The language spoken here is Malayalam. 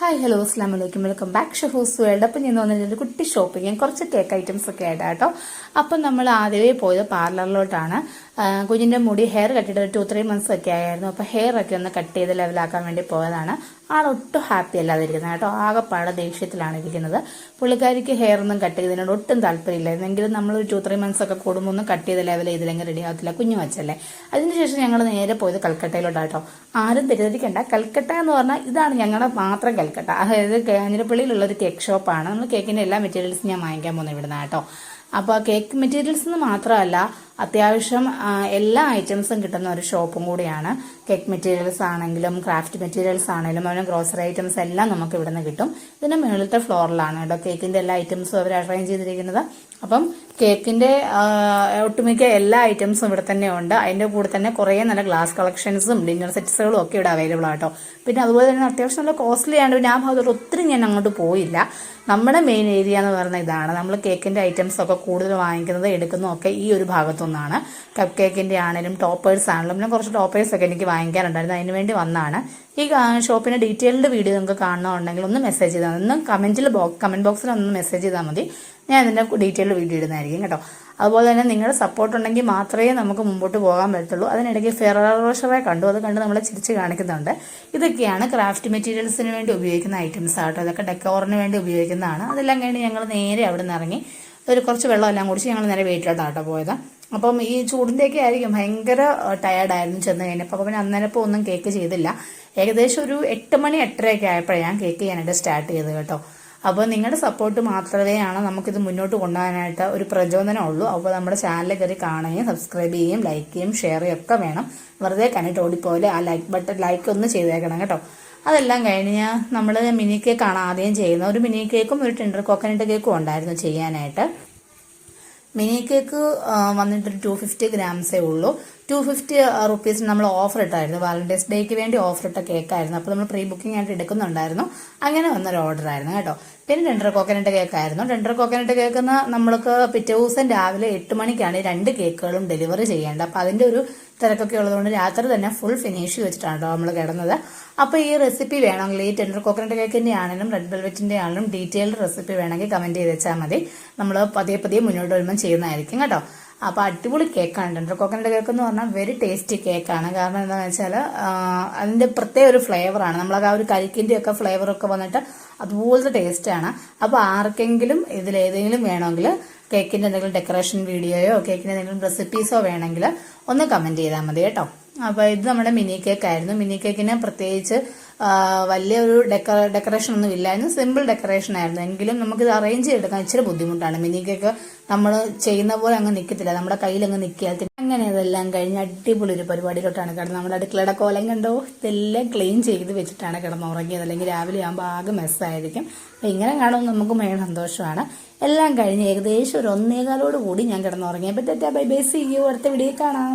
ഹായ് ഹലോ അസ്ലാം വലൈക്കും വെൽക്കം ബാക്ക് ഷഫൂസ് വേൾഡ് അപ്പം ഞാൻ ഒരു കുട്ടി ഷോപ്പിംഗ് കുറച്ച് കേക്ക് ഐറ്റംസ് ഒക്കെ ആയിട്ട് കേട്ടോ അപ്പം നമ്മൾ ആദ്യമേ പോയത് പാർലറിലോട്ടാണ് കുഞ്ഞിന്റെ മുടി ഹെയർ കട്ടിട്ട് ഒരു ടു ത്രീ മന്ത്സ് ഒക്കെ ആയിരുന്നു അപ്പോൾ ഹെയർ ഒക്കെ ഒന്ന് കട്ട് ചെയ്ത് ലെവലാക്കാൻ വേണ്ടി പോയതാണ്. ആളൊട്ടും ഹാപ്പി അല്ലാതിരിക്കുന്നത് കേട്ടോ. ആകെപ്പാടെ ദേഷ്യത്തിലാണ് ഇരിക്കുന്നത്. പുള്ളിക്കാരിക്ക് ഹെയർ ഒന്നും കട്ട് ചെയ്തതിനോട് ഒട്ടും താല്പര്യമില്ലായിരുന്നു എങ്കിലും നമ്മൾ ഒരു ടു ത്രീ മന്ത്സ് ഒക്കെ കൂടുമ്പോൾ ഒന്നും കട്ട് ചെയ്ത ലെവൽ ഇതിലെങ്കിൽ റെഡി ആവത്തില്ല കുഞ്ഞു വച്ചല്ലേ അതിനുശേഷം ഞങ്ങൾ നേരെ പോയത് കൽക്കട്ടയിലോട്ടാട്ടോ ആരും തെറ്റിദ്ധരിക്കണ്ട. കൽക്കട്ട എന്ന് പറഞ്ഞാൽ ഇതാണ് ഞങ്ങളുടെ മാത്രം കൽക്കട്ട. അതായത് കാഞ്ഞിരപ്പള്ളിയിലുള്ള ഒരു കേക്ക് ഷോപ്പാണ് നമ്മൾ കേക്കിന്റെ എല്ലാ മെറ്റീരിയൽസും ഞാൻ വാങ്ങിക്കാൻ പോകുന്നത് ഇവിടുന്ന് കേട്ടോ. അപ്പോൾ കേക്ക് മെറ്റീരിയൽസ് എന്ന് മാത്രമല്ല അത്യാവശ്യം എല്ലാ ഐറ്റംസും കിട്ടുന്ന ഒരു ഷോപ്പും കൂടിയാണ്. കേക്ക് മെറ്റീരിയൽസ് ആണെങ്കിലും ക്രാഫ്റ്റ് മെറ്റീരിയൽസ് ആണെങ്കിലും അങ്ങനെ ഗ്രോസറി ഐറ്റംസ് എല്ലാം നമുക്ക് ഇവിടെ നിന്ന് കിട്ടും. ഇതിന്റെ മുകളിലത്തെ ഫ്ലോറിലാണ് കേട്ടോ കേക്കിന്റെ എല്ലാ ഐറ്റംസും അവർ അറേഞ്ച് ചെയ്തിരിക്കുന്നത്. അപ്പം കേക്കിന്റെ ഒട്ടുമിക്ക എല്ലാ ഐറ്റംസും ഇവിടെ തന്നെ ഉണ്ട്. അതിന്റെ കൂടെ തന്നെ കുറേ നല്ല ഗ്ലാസ് കളക്ഷൻസും ഡിന്നർ സെറ്റ്സുകളും ഒക്കെ ഇവിടെ അവൈലബിൾ ആട്ടോ. പിന്നെ അതുപോലെ തന്നെ അത്യാവശ്യം നല്ല കോസ്റ്റ്ലി ആണ്. പിന്നെ ആ ഭാഗത്തോട്ട് ഒത്തിരി ഞാൻ അങ്ങോട്ട് പോയില്ല. നമ്മുടെ മെയിൻ ഏരിയ എന്ന് പറയുന്ന ഇതാണ്. നമ്മൾ കേക്കിന്റെ ഐറ്റംസ് ഒക്കെ കൂടുതൽ വാങ്ങിക്കുന്നത് എടുക്കുന്നതും ഒക്കെ ഈ ഒരു ഭാഗത്തുനിന്നാണ് കപ്പ് കേക്കിന്റെ ആണെങ്കിലും ടോപ്പേഴ്സ് ആണെങ്കിലും പിന്നെ കുറച്ച് ടോപ്പേഴ്സ് ഒക്കെ എനിക്ക് വാങ്ങിക്കാനുണ്ടായിരുന്നു. അതിന് വേണ്ടി വന്നാണ്. ഈ ഷോപ്പിന്റെ ഡീറ്റെയിൽഡ് വീഡിയോ നിങ്ങൾക്ക് കാണണമെന്നുണ്ടെങ്കിൽ ഒന്ന് മെസ്സേജ് ചെയ്താൽ ഒന്ന് കമന്റിൽ കമന്റ് ബോക്സിൽ ഒന്ന് മെസ്സേജ് ചെയ്താൽ മതി. ഞാൻ അതിന്റെ ഡീറ്റെയിൽഡ് വീഡിയോ ഇടുന്നതായിരിക്കും കേട്ടോ. അതുപോലെ തന്നെ നിങ്ങളുടെ സപ്പോർട്ട് ഉണ്ടെങ്കിൽ മാത്രമേ നമുക്ക് മുമ്പോട്ട് പോകാൻ പറ്റുള്ളൂ അതിനിടയ്ക്ക് ഫെററോഷറെ കണ്ടു. അത് കണ്ട് നമ്മളെ ചിരിച്ച് കാണിക്കുന്നുണ്ട്. ഇതൊക്കെയാണ് ക്രാഫ്റ്റ് മെറ്റീരിയൽസിന് വേണ്ടി ഉപയോഗിക്കുന്ന ഐറ്റംസ് ആട്ടോ ഇതൊക്കെ ഡെക്കോറിന് വേണ്ടി ഉപയോഗിക്കുന്നതാണ്. അതെല്ലാം കഴിഞ്ഞ് ഞങ്ങൾ നേരെ അവിടെ നിന്ന് ഇറങ്ങി ഒരു കുറച്ച് വെള്ളം എല്ലാം കുടിച്ച് ഞങ്ങൾ നേരെ വീട്ടിലോട്ടാട്ടോ പോയത്. അപ്പം ഈ ചൂടിന്റെയൊക്കെ ആയിരിക്കും ഭയങ്കര ടയർഡായിരുന്നു ചെന്ന് കഴിഞ്ഞപ്പോൾ അപ്പം പിന്നെ അന്നേരപ്പോൾ ഒന്നും കേക്ക് ചെയ്തില്ല. ഏകദേശം ഒരു എട്ട് മണി എട്ടരയൊക്കെ ആയപ്പോഴാണ് ഞാൻ കേക്ക് ചെയ്യാനായിട്ട് സ്റ്റാർട്ട് ചെയ്തത് കേട്ടോ. അപ്പോൾ നിങ്ങളുടെ സപ്പോർട്ട് മാത്രമേയാണ് നമുക്കിത് മുന്നോട്ട് കൊണ്ടുപോകാനായിട്ട് ഒരു പ്രചോദനമുള്ളൂ അപ്പോൾ നമ്മുടെ ചാനൽ കയറി കാണുകയും സബ്സ്ക്രൈബ് ചെയ്യുകയും ലൈക്ക് ചെയ്യും ഷെയർ ചെയ്യും ഒക്കെ വേണം. വെറുതെ കണ്ടിട്ട് ഓടിപ്പോലെ ആ ലൈക്ക് ബട്ടൺ ലൈക്ക് ഒന്ന് ചെയ്തേക്കണം കേട്ടോ. അതെല്ലാം കഴിഞ്ഞ് നമ്മൾ മിനി കേക്കാണ് ആദ്യം ചെയ്യുന്നത്. ഒരു മിനി കേക്കും ഒരു ടെൻഡർ കോക്കനട്ട് കേക്കും ഉണ്ടായിരുന്നു ചെയ്യാനായിട്ട്. മിനി കേക്ക് വന്നിട്ട് ടു ഫിഫ്റ്റി ഗ്രാംസേ ഉള്ളൂ. ടു ഫിഫ്റ്റി റുപ്പീസിന് നമ്മൾ ഓഫർ ഇട്ടായിരുന്നു. വാലന്റൈൻസ് ഡേക്ക് വേണ്ടി ഓഫർ ഇട്ട കേക്കായിരുന്നു. അപ്പോൾ നമ്മൾ പ്രീ ബുക്കിംഗ് ആയിട്ട് എടുക്കുന്നുണ്ടായിരുന്നു. അങ്ങനെ വന്നൊരു ഓർഡർ ആയിരുന്നു കേട്ടോ. പിന്നെ രണ്ടര കോക്കനട്ട് കേക്കായിരുന്നു രണ്ടര കോക്കനട്ട് കേക്ക് നമ്മൾക്ക് പിറ്റേ ദിവസം രാവിലെ എട്ട് മണിക്കാണ് രണ്ട് കേക്കുകളും ഡെലിവറി ചെയ്യേണ്ടത്. അപ്പോൾ അതിന്റെ ഒരു തിരക്കൊക്കെ ഉള്ളതുകൊണ്ട് രാത്രി തന്നെ ഫുൾ ഫിനിഷ് വെച്ചിട്ടാണ് കേട്ടോ നമ്മൾ കിടന്നത്. അപ്പോൾ ഈ റെസിപ്പി വേണമെങ്കിൽ ഈ ടെൻഡർ കോക്കനട്ട് കേക്കിന്റെ ആണെങ്കിലും റെഡ് വെൽവെറ്റിന്റെ ആണെങ്കിലും ഡീറ്റെയിൽഡ് റെസിപ്പി വേണമെങ്കിൽ കമന്റ് ചെയ്ത് വെച്ചാൽ മതി. നമ്മൾ പതിയെ പതിയെ മുന്നോട്ട് വരുമ്പോൾ ചെയ്യുന്നതായിരിക്കും കേട്ടോ. അപ്പോൾ അടിപൊളി കേക്കാണ് ടെൻഡർ കോക്കനട്ട് കേക്ക് എന്ന് പറഞ്ഞാൽ വെരി ടേസ്റ്റി കേക്കാണ് കാരണം എന്താണെന്ന് വെച്ചാൽ അതിന്റെ പ്രത്യേക ഒരു ഫ്ലേവറാണ് നമ്മളൊക്കെ ആ ഒരു കരിക്കിന്റെ ഒക്കെ ഫ്ലേവർ ഒക്കെ വന്നിട്ട് അതുപോലത്തെ ടേസ്റ്റാണ് അപ്പോൾ ആർക്കെങ്കിലും ഇതിലേതെങ്കിലും വേണമെങ്കിൽ കേക്കിന്റെ എന്തെങ്കിലും ഡെക്കറേഷൻ വീഡിയോയോ കേക്കിന്റെ എന്തെങ്കിലും റെസിപ്പീസോ വേണമെങ്കിൽ ഒന്ന് കമന്റ് ചെയ്താൽ മതി കേട്ടോ. അപ്പോൾ ഇത് നമ്മുടെ മിനി കേക്ക് ആയിരുന്നു. മിനി കേക്കിന് പ്രത്യേകിച്ച് വലിയ ഒരു ഡെക്ക ഡെക്കറേഷൻ ഒന്നും ഇല്ലായിരുന്നു. സിമ്പിൾ ഡെക്കറേഷൻ ആയിരുന്നു. എങ്കിലും നമുക്കിത് അറേഞ്ച് ചെയ്തെടുക്കാൻ ഇച്ചിരി ബുദ്ധിമുട്ടാണ്. മിനി കേക്ക് നമ്മൾ ചെയ്യുന്ന പോലെ അങ്ങ് നിൽക്കത്തില്ല നമ്മുടെ കയ്യിൽ അങ്ങ് നിൽക്കിയാൽ അങ്ങനെ ഇതെല്ലാം കഴിഞ്ഞ് അടിപൊളി ഒരു പരിപാടിയിലോട്ടാണ് കിടന്നത്. നമ്മുടെ അടുക്കളയുടെ കോലം കണ്ടോ? ഇതെല്ലാം ക്ലീൻ ചെയ്ത് വെച്ചിട്ടാണ് കിടന്നുറങ്ങിയത് അല്ലെങ്കിൽ രാവിലെ ആകുമ്പോൾ ആകെ മെസ്സായിരിക്കും അപ്പം ഇങ്ങനെ കാണുമ്പോൾ നമുക്ക് മേൽ സന്തോഷമാണ്. എല്ലാം കഴിഞ്ഞ് ഏകദേശം ഒരു ഒന്നേകാലോട് കൂടി ഞാൻ കിടന്നുറങ്ങിയപ്പോൾ തെറ്റാ ബൈ ബൈ. സി യു അടുത്ത വീഡിയോ കാണാം.